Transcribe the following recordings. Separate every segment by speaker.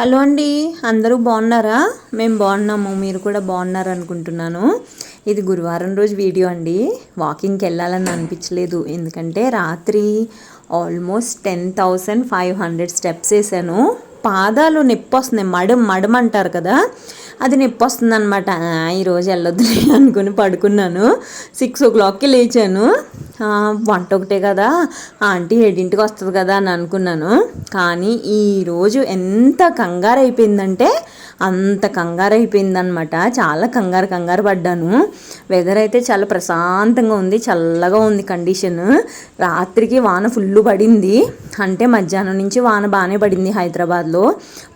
Speaker 1: Hello అండి అందరూ బాగున్నారా? మేము బాగున్నాము మీరు కూడా బాగున్నారు అనుకుంటున్నాను. ఇది గురువారం రోజు వీడియో అండి. వాకింగ్కి వెళ్ళాలని అనిపించలేదు. ఎందుకంటే రాత్రి almost ten thousand five hundred steps వేసాను. పాదాలు నొప్పి వస్తున్నాయి. మడం మడం అంటారు కదా? అది నొప్పి వస్తుంది అనమాట ఈరోజు వెళ్ళొద్దులే అనుకుని పడుకున్నాను. సిక్స్ ఓ క్లాక్కి లేచాను. వంట ఒకటే కదా. ఆంటీ ఏడింటికి వస్తుంది కదా అని అనుకున్నాను. కానీ ఈరోజు ఎంత కంగారు అయిపోయిందంటే అంత కంగారు అయిపోయిందనమాట చాలా కంగారు కంగారు పడ్డాను. వెదర్ అయితే చాలా ప్రశాంతంగా ఉంది చల్లగా ఉంది కండిషన్ రాత్రికి వాన ఫుల్ పడింది. అంటే మధ్యాహ్నం నుంచి వాన బాగానే పడింది హైదరాబాద్లో.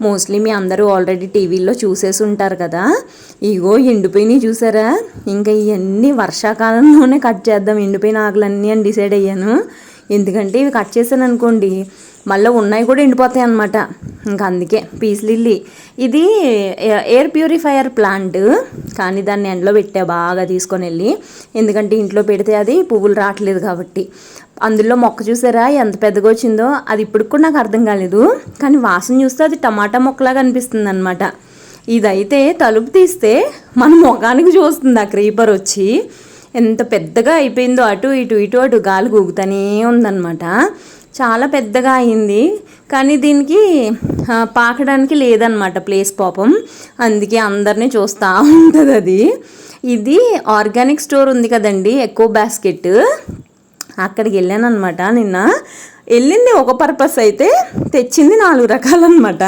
Speaker 1: మోస్ట్లీ మీ అందరూ ఆల్రెడీ టీవీలో చూసేసి ఉంటారు కదా? ఇగో ఎండిపోయినవి చూసారా? ఇంకా ఇవన్నీ వర్షాకాలంలోనే కట్ చేద్దాం. ఎండిపోయిన ఆకులన్నీ అని డిసైడ్ అయ్యాను. ఎందుకంటే ఇవి కట్ చేశాను అనుకోండి మళ్ళీ ఉన్నాయి కూడా ఎండిపోతాయి అనమాట ఇంకా అందుకే పీస్ లిల్లీ. ఇది ఎయిర్ ప్యూరిఫైయర్ ప్లాంట్ కానీ దాన్ని ఎండలో పెట్టా బాగా తీసుకొని వెళ్ళి. ఎందుకంటే ఇంట్లో పెడితే అది పువ్వులు రావట్లేదు కాబట్టి. అందులో మొక్క చూసారా? ఎంత పెద్దగా వచ్చిందో అది ఇప్పుడు కూడా నాకు అర్థం కాలేదు. కానీ వాసన చూస్తే అది టమాటా మొక్కలాగా అనిపిస్తుంది అనమాట ఇదైతే తలుపు తీస్తే మన ముఖానికి చూస్తుంది ఆ క్రీపర్ వచ్చి. ఎంత పెద్దగా అయిపోయిందో అటు ఇటు ఇటు అటు గాలి గూగుతూనే ఉందన్నమాట. చాలా పెద్దగా అయింది. కానీ దీనికి పాకడానికి లేదనమాట ప్లేస్ పాపం. అందుకే అందరినీ చూస్తూ ఉంటుంది అది ఇది ఆర్గానిక్ స్టోర్ ఉంది కదండి ఎక్కువ బాస్కెట్. అక్కడికి వెళ్ళాను అనమాట నిన్న. వెళ్ళింది ఒక పర్పస్ అయితే తెచ్చింది నాలుగు రకాలన్నమాట.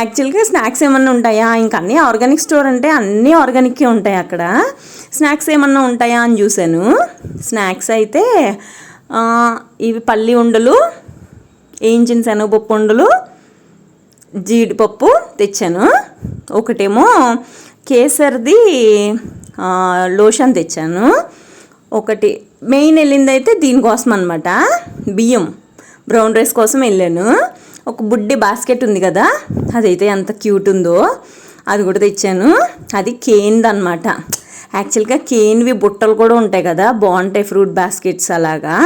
Speaker 1: యాక్చువల్గా స్నాక్స్ ఏమన్నా ఉంటాయా? ఇంకా అన్నీ ఆర్గానిక్ స్టోర్ అంటే అన్నీ ఆర్గానిక్కే ఉంటాయి అక్కడ. స్నాక్స్ ఏమన్నా ఉంటాయా అని చూశాను. స్నాక్స్ అయితే ఇవి పల్లి ఉండలు వేయించిన శనగపప్పు ఉండలు జీడిపప్పు తెచ్చాను. ఒకటేమో కేసర్ది లోషన్ తెచ్చాను. ఒకటి మెయిన్ వెళ్ళింది అయితే దీనికోసం అనమాట బియ్యం. బ్రౌన్ రైస్ కోసం వెళ్ళాను. ఒక బుడ్డి బాస్కెట్ ఉంది కదా అదైతే ఎంత క్యూట్ ఉందో అది కూడా తెచ్చాను. అది కేన్ది అనమాట యాక్చువల్గా కేన్వి బుట్టలు కూడా ఉంటాయి కదా బాగుంటాయి ఫ్రూట్ బాస్కెట్స్ అలాగా.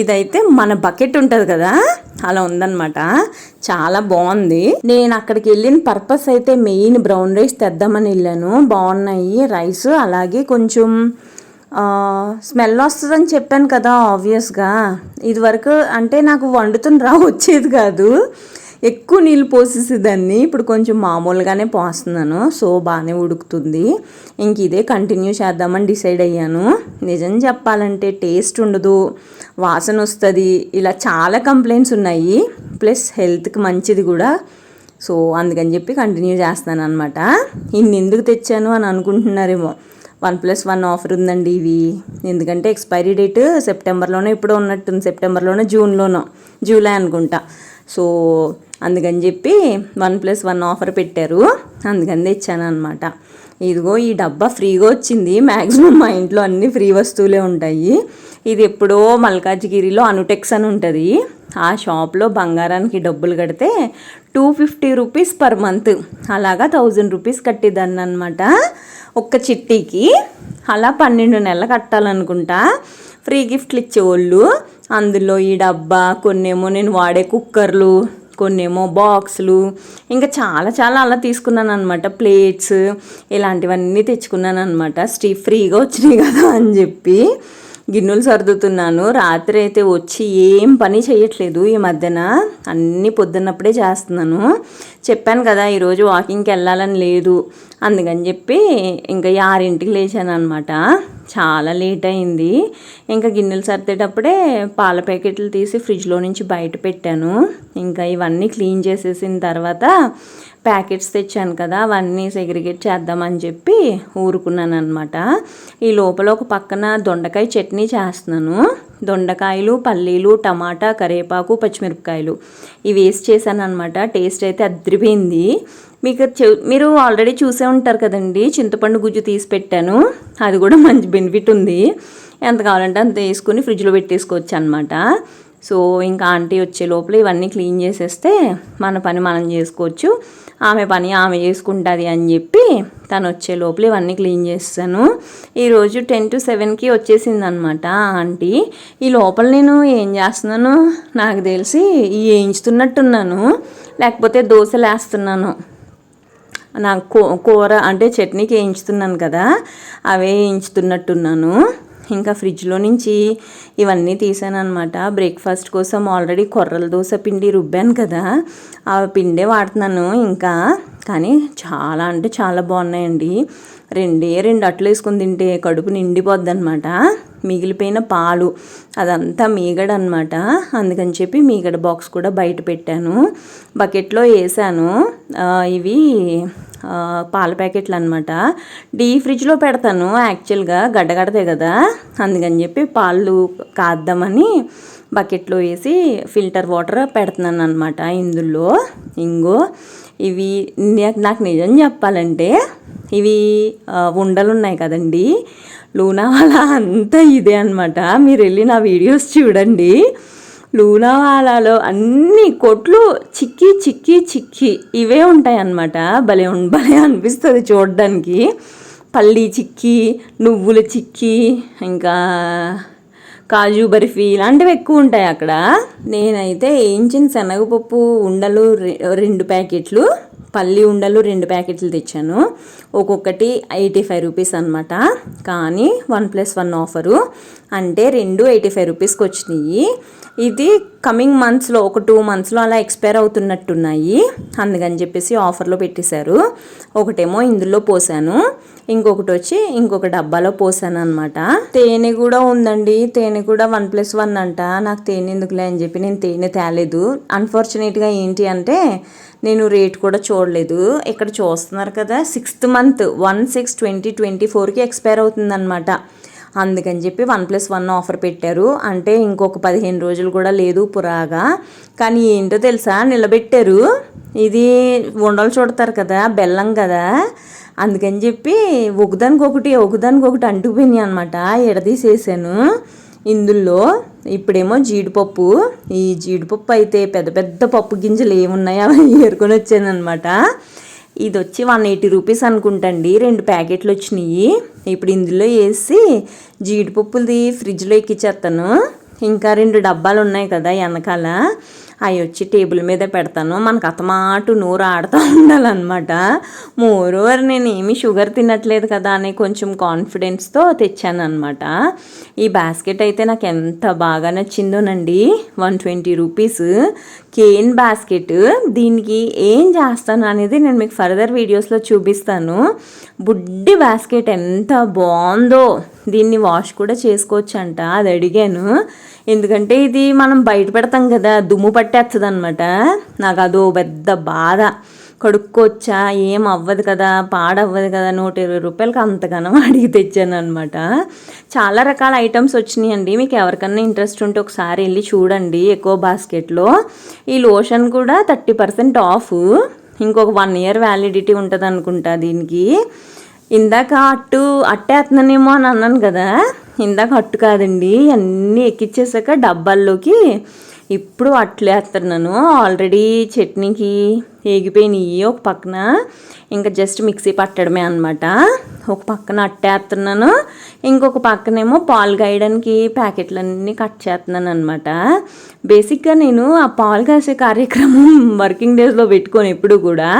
Speaker 1: ఇదైతే మన బకెట్ ఉంటుంది కదా అలా ఉందన్నమాట. చాలా బాగుంది. నేను అక్కడికి వెళ్ళిన పర్పస్ అయితే మెయిన్ బ్రౌన్ రైస్ తెద్దామని వెళ్ళాను. బాగున్నాయి రైస్ అలాగే కొంచెం స్మెల్ వస్తుందని చెప్పాను కదా ఆబ్వియస్గా ఇదివరకు అంటే నాకు వండుతున్న రా వచ్చేది కాదు. ఎక్కువ నీళ్ళు పోసేసేదాన్ని. ఇప్పుడు కొంచెం మామూలుగానే పోస్తున్నాను. సో బాగానే ఉడుకుతుంది. ఇంక ఇదే కంటిన్యూ చేద్దామని డిసైడ్ అయ్యాను. నిజం చెప్పాలంటే టేస్ట్ ఉండదు. వాసన వస్తుంది. ఇలా చాలా కంప్లైంట్స్ ఉన్నాయి. ప్లస్ హెల్త్కి మంచిది కూడా. సో అందుకని చెప్పి కంటిన్యూ చేస్తాను అనమాట ఇన్ని ఎందుకు తెచ్చాను అని అనుకుంటున్నారేమో. వన్ ప్లస్ వన్ ఆఫర్ ఉందండి ఇవి. ఎందుకంటే ఎక్స్పైరీ డేట్ సెప్టెంబర్లోనే ఇప్పుడు ఉన్నట్టుంది సెప్టెంబర్లోనే జూన్లోనో జూలై అనుకుంటా. సో అందుకని చెప్పి వన్ ప్లస్ వన్ ఆఫర్ పెట్టారు. అందుకని తెచ్చాను అనమాట ఇదిగో ఈ డబ్బా ఫ్రీగా వచ్చింది. మ్యాక్సిమం మా ఇంట్లో అన్ని ఫ్రీ వస్తువులే ఉంటాయి. ఇది ఎప్పుడో మల్కాజ్గిరిలో అనుటెక్స్ అని ఉంటుంది. ఆ షాప్లో బంగారానికి డబ్బులు కడితే two fifty rupees per month. అలాగా థౌజండ్ రూపీస్ కట్టేదాన్ని అనమాట ఒక్క చిట్టీకి. అలా పన్నెండు నెలలు కట్టాలనుకుంటా. ఫ్రీ గిఫ్ట్లు ఇచ్చేవాళ్ళు. అందులో ఈ డబ్బా కొన్నేమో నేను వాడే కుక్కర్లు కొన్నేమో బాక్సులు. ఇంకా చాలా చాలా అలా తీసుకున్నాను అనమాట ప్లేట్స్ ఇలాంటివన్నీ తెచ్చుకున్నాను అనమాట స్టీ ఫ్రీగా వచ్చినాయి కదా అని చెప్పి గిన్నెలు సర్దుతున్నాను. రాత్రి అయితే వచ్చి ఏం పని చేయట్లేదు ఈ మధ్యన. అన్నీ పొద్దున్నప్పుడే చేస్తున్నాను. చెప్పాను కదా ఈరోజు వాకింగ్కి వెళ్ళాలని లేదు. అందుకని చెప్పి ఇంకా ఈ ఆరింటికి లేచాను అనమాట చాలా లేట్ అయింది. ఇంకా గిన్నెలు సర్దేటప్పుడే పాల ప్యాకెట్లు తీసి ఫ్రిడ్జ్లో నుంచి బయట పెట్టాను. ఇంకా ఇవన్నీ క్లీన్ చేసేసిన తర్వాత ప్యాకెట్స్ తెచ్చాను కదా అవన్నీ సెగ్రిగేట్ చేద్దామని చెప్పి ఊరుకున్నాను అనమాట ఈ లోపల ఒక పక్కన దొండకాయ చట్నీ చేస్తున్నాను. దొండకాయలు పల్లీలు టమాటా కరివేపాకు పచ్చిమిరపకాయలు. ఇవి వేసి చేశాను అనమాట టేస్ట్ అయితే అద్రిపోయింది. మీకు మీరు ఆల్రెడీ చూసే ఉంటారు కదండి. చింతపండు గుజ్జు తీసి పెట్టాను. అది కూడా మంచి బెనిఫిట్ ఉంది. ఎంత కావాలంటే అంత వేసుకుని ఫ్రిడ్జ్లో పెట్టేసుకోవచ్చు అనమాట సో ఇంకా ఆంటీ వచ్చే లోపల ఇవన్నీ క్లీన్ చేసేస్తే మన పని మనం చేసుకోవచ్చు. ఆమె పని ఆమె చేసుకుంటుంది అని చెప్పి తను వచ్చే లోపల ఇవన్నీ క్లీన్ చేస్తాను. ఈరోజు టెన్ టు సెవెన్కి వచ్చేసింది అనమాట ఆంటీ. ఈ లోపల నేను ఏం చేస్తున్నాను? నాకు తెలిసి వేయించుతున్నట్టున్నాను లేకపోతే దోశలు వేస్తున్నాను నాకు కూ- కూర అంటే చట్నీకి వేయించుతున్నాను కదా అవే వేయించుతున్నట్టున్నాను ఇంకా ఫ్రిడ్జ్లో నుంచి ఇవన్నీ తీసాను అనమాట బ్రేక్ఫాస్ట్ కోసం ఆల్రెడీ కొర్రల దోశ పిండి రుబ్బాను కదా ఆ పిండే వాడుతున్నాను ఇంకా. కానీ చాలా అంటే చాలా బాగున్నాయండి. రెండే రెండు అట్లు వేసుకుని తింటే కడుపు నిండిపోద్ది అనమాట మిగిలిపోయిన పాలు. అదంతా మీగడ అనమాట అందుకని చెప్పి మీగడ బాక్స్ కూడా బయట పెట్టాను. బకెట్లో వేసాను ఇవి పాల ప్యాకెట్లు అనమాట డీ ఫ్రిడ్జ్లో పెడతాను యాక్చువల్గా. గడ్డగడతాయి కదా. అందుకని చెప్పి పాలు కాద్దామని బకెట్లో వేసి ఫిల్టర్ వాటర్ పెడుతున్నాను అనమాట ఇందులో. ఇంగో ఇవి నాకు నాకు నిజం చెప్పాలంటే ఇవి ఉండలు ఉన్నాయి కదండి. లూనావాలా అంతా ఇదే అనమాట మీరు వెళ్ళి నా వీడియోస్ చూడండి. లూనావాలాలో అన్ని కొట్లు చిక్కి చిక్కి చిక్కి ఇవే ఉంటాయి అన్నమాట భలే భలే అనిపిస్తుంది చూడడానికి. పల్లి చిక్కి నువ్వుల చిక్కి ఇంకా కాజు బర్ఫీ ఇలాంటివి ఎక్కువ ఉంటాయి అక్కడ. నేనైతే వేయించిన శనగపప్పు ఉండలు రెండు ప్యాకెట్లు పల్లి ఉండలు రెండు ప్యాకెట్లు తెచ్చాను. ఒక్కొక్కటి ఎయిటీ ఫైవ్ రూపీస్ అనమాట కానీ వన్ ప్లస్ వన్ ఆఫరు. అంటే రెండు ఎయిటీ ఫైవ్ రూపీస్కి వచ్చినాయి. ఇది కమింగ్ మంత్స్లో ఒక టూ మంత్స్లో అలా ఎక్స్పైర్ అవుతున్నట్టున్నాయి. అందుకని చెప్పేసి ఆఫర్లో పెట్టేశారు. ఒకటేమో ఇందులో పోసాను. ఇంకొకటి వచ్చి ఇంకొక డబ్బాలో పోసాను అనమాట తేనె కూడా ఉందండి. తేనె కూడా వన్ ప్లస్ వన్ అంట. నాకు తేనె ఎందుకులే అని చెప్పి నేను తేనె తేలేదు. అన్ఫార్చునేట్గా ఏంటి అంటే నేను రేట్ కూడా చూడలేదు. ఇక్కడ చూస్తున్నారు కదా sixth month one six twenty twenty ఫోర్కి ఎక్స్పైర్ అవుతుందన్నమాట. అందుకని చెప్పి వన్ ప్లస్ వన్ ఆఫర్ పెట్టారు. అంటే ఇంకొక పదిహేను రోజులు కూడా లేదు పురాగా. కానీ ఏంటో తెలుసా? నిలబెట్టారు. ఇది ఉండలు చూడతారు కదా బెల్లం కదా. అందుకని చెప్పి ఒకదానికొకటి ఒకదానికొకటి అంటుకుపోయినాయి అనమాట ఎడదీసేసాను. ఇందులో ఇప్పుడేమో జీడిపప్పు ఈ జీడిపప్పు అయితే పెద్ద పెద్ద పప్పు గింజలు ఏమున్నాయో అవి ఏరుకొని వచ్చానమాట ఇది వచ్చి వన్ ఎయిటీ రూపీస్ అనుకుంటండి. రెండు ప్యాకెట్లు వచ్చినాయి. ఇప్పుడు ఇందులో వేసి జీడిపప్పులది ఫ్రిడ్జ్లో ఎక్కిచ్చేస్తాను ఇంకా రెండు డబ్బాలు ఉన్నాయి కదా వెనకాల. అవి వచ్చి టేబుల్ మీద పెడతాను. మనకు అతమాటు నూరు ఆడుతూ ఉండాలన్నమాట. మోరోవర్ నేను ఏమీ షుగర్ తినట్లేదు కదా అని కొంచెం కాన్ఫిడెన్స్తో తెచ్చాను అనమాట ఈ బాస్కెట్ అయితే నాకు ఎంత బాగా నచ్చిందోనండి. One twenty rupees. Cane basket. దీనికి ఏం చేస్తాను అనేది నేను మీకు ఫర్దర్ వీడియోస్లో చూపిస్తాను. బుడ్డి బాస్కెట్ ఎంత బాగుందో. దీన్ని వాష్ కూడా చేసుకోవచ్చు అంట అది అడిగాను. ఎందుకంటే ఇది మనం బయట పెడతాం కదా దుమ్ము పట్టేస్తుంది అనమాట నాకు అదో పెద్ద బాధ. కడుక్కోవచ్చా ఏం అవ్వదు కదా పాడవ్వదు కదా నూట ఇరవై రూపాయలకి అంతగానం అడిగి తెచ్చాను అనమాట చాలా రకాల ఐటమ్స్ వచ్చినాయండి. మీకు ఎవరికన్నా ఇంట్రెస్ట్ ఉంటే ఒకసారి వెళ్ళి చూడండి ఎక్కువ బాస్కెట్లో. ఈ లోషన్ కూడా థర్టీ పర్సెంట్ ఆఫ్. ఇంకొక వన్ ఇయర్ వ్యాలిడిటీ ఉంటుంది అనుకుంటా దీనికి. ఇందాక అట్టు అట్టేస్తున్నానేమో అని అన్నాను కదా. ఇందాక అట్టు కాదండి. అన్నీ ఎక్కిచ్చేసాక డబ్బాల్లోకి ఇప్పుడు అట్లేస్తున్నాను ఆల్రెడీ చట్నీకి ఏగిపోయినాయి ఒక పక్కన. ఇంకా జస్ట్ మిక్సీ పట్టడమే అనమాట ఒక పక్కన అట్టేస్తున్నాను ఇంకొక పక్కనేమో పాలు కాయడానికి ప్యాకెట్లన్నీ కట్ చేస్తున్నాను అనమాట బేసిక్గా నేను ఆ పాలు కాసే కార్యక్రమం వర్కింగ్ డేస్లో పెట్టుకొని ఎప్పుడు కూడా.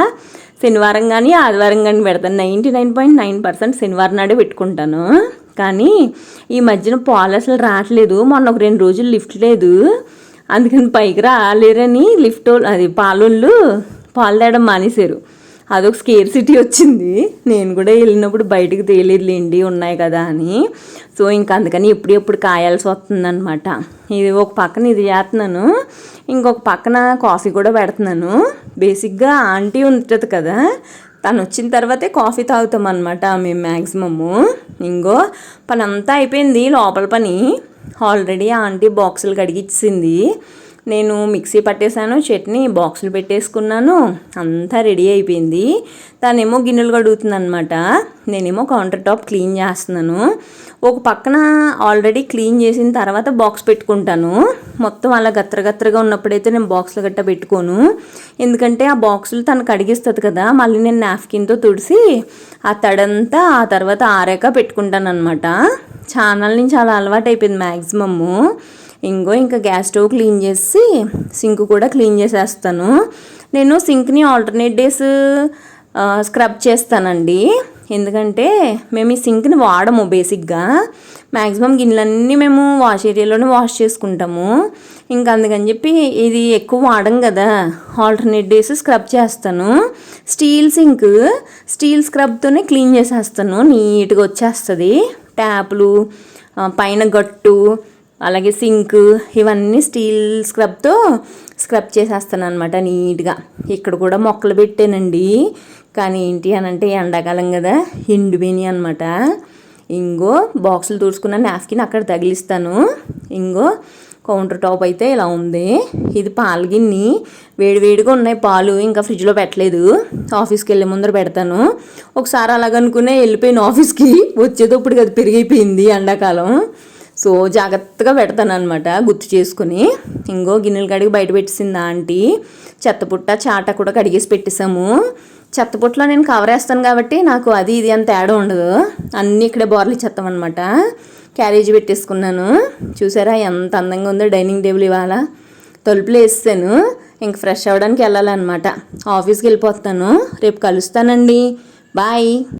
Speaker 1: శనివారం కానీ ఆదివారం కానీ పెడతాను. Ninety nine point nine percent శనివారం నాడే పెట్టుకుంటాను. కానీ ఈ మధ్యన పాలు అసలు రావట్లేదు. మొన్న ఒక రెండు రోజులు లిఫ్ట్ లేదు. అందుకని పైకి రాలేరని లిఫ్ట్ అది పాలోళ్ళు పాలు తేయడం మానేశారు. అదొక స్కేర్ సిటీ వచ్చింది. నేను కూడా వెళ్ళినప్పుడు బయటకు తేలేదులేండి ఉన్నాయి కదా అని. సో ఇంక అందుకని ఎప్పుడు ఎప్పుడు కాయాల్సి వస్తుందన్నమాట. ఇది ఒక పక్కన ఇది చేస్తున్నాను. ఇంకొక పక్కన కాఫీ కూడా పెడుతున్నాను. బేసిక్గా ఆంటీ ఉంటుంది కదా తను వచ్చిన తర్వాతే కాఫీ తాగుతాం అనమాట మేము మ్యాక్సిమము ఇంకో పని అంతా అయిపోయింది లోపల పని. ఆల్రెడీ ఆంటీ బాక్సులు కడిగిచ్చింది. నేను మిక్సీ పట్టేశాను చట్నీ బాక్సులు పెట్టేసుకున్నాను అంతా రెడీ అయిపోయింది. తనేమో గిన్నెలు కడుగుతుంది అనమాట నేనేమో కౌంటర్ టాప్ క్లీన్ చేస్తున్నాను. ఒక పక్కన ఆల్రెడీ క్లీన్ చేసిన తర్వాత బాక్స్ పెట్టుకుంటాను. మొత్తం అలా గత్రగత్రగా ఉన్నప్పుడైతే నేను బాక్స్లు గట్ట పెట్టుకోను. ఎందుకంటే ఆ బాక్సులు తను కడిగిస్తుంది కదా మళ్ళీ నేను నాఫ్కిన్తో తుడిసి ఆ తడంతా ఆ తర్వాత ఆరాక పెట్టుకుంటాను అనమాట ఛానల్ నుంచి అలా అలవాటు అయిపోయింది మ్యాక్సిమమ్ ఇంకో ఇంకా గ్యాస్ స్టవ్ క్లీన్ చేసి సింక్ కూడా క్లీన్ చేసేస్తాను. నేను సింక్ని ఆల్టర్నేట్ డేస్ స్క్రబ్ చేస్తానండి. ఎందుకంటే మేము ఈ సింక్ని వాడము బేసిక్గా. మ్యాక్సిమం గిన్నెలన్నీ మేము వాష్ ఏరియాలోనే వాష్ చేసుకుంటాము. ఇంకా అందుకని చెప్పి ఇది ఎక్కువ వాడం కదా. ఆల్టర్నేట్ డేస్ స్క్రబ్ చేస్తాను. స్టీల్ సింక్ స్టీల్ స్క్రబ్తోనే క్లీన్ చేసేస్తాను. నీట్గా వచ్చేస్తుంది. ట్యాప్లు పైన గట్టు అలాగే సింక్ ఇవన్నీ స్టీల్ స్క్రబ్తో స్క్రబ్ చేసేస్తాను అనమాట నీట్గా. ఇక్కడ కూడా మొక్కలు పెట్టానండి. కానీ ఏంటి అని అంటే ఎండాకాలం కదా ఎండిపోయినాయి అనమాట ఇంగో బాక్సులు తుడుచుకున్న నాఫ్కిన్ అక్కడ తగిలిస్తాను. ఇంగో కౌంటర్ టాప్ అయితే ఇలా ఉంది. ఇది పాల గిన్ని వేడివేడిగా ఉన్నాయి. పాలు ఇంకా ఫ్రిడ్జ్లో పెట్టలేదు. ఆఫీస్కి వెళ్ళే ముందర పెడతాను. ఒకసారి అలాగనుకునే వెళ్ళిపోయిన ఆఫీస్కి. వచ్చేటప్పుడు అది పెరిగిపోయింది ఎండాకాలం. సో జాగ్రత్తగా పెడతానమాట గుర్తు చేసుకుని. ఇంకో గిన్నెలు కడిగి బయట పెట్టేసింది ఆంటీ. చెత్తపుట్ట చాట కూడా కడిగేసి పెట్టేసాము చెత్తపుట్టలో నేను కవర్ వేస్తాను కాబట్టి నాకు అది ఇది అంత తేడా ఉండదు. అన్నీ ఇక్కడే బోర్లు చెత్తామన్నమాట క్యారేజీ పెట్టేసుకున్నాను. చూసారా ఎంత అందంగా ఉందో డైనింగ్ టేబుల్ ఇవాళ. తలుపులు వేసాను ఇంక ఫ్రెష్ అవ్వడానికి వెళ్ళాలన్నమాట. ఆఫీస్కి వెళ్ళిపోతాను. రేపు కలుస్తానండి. బాయ్.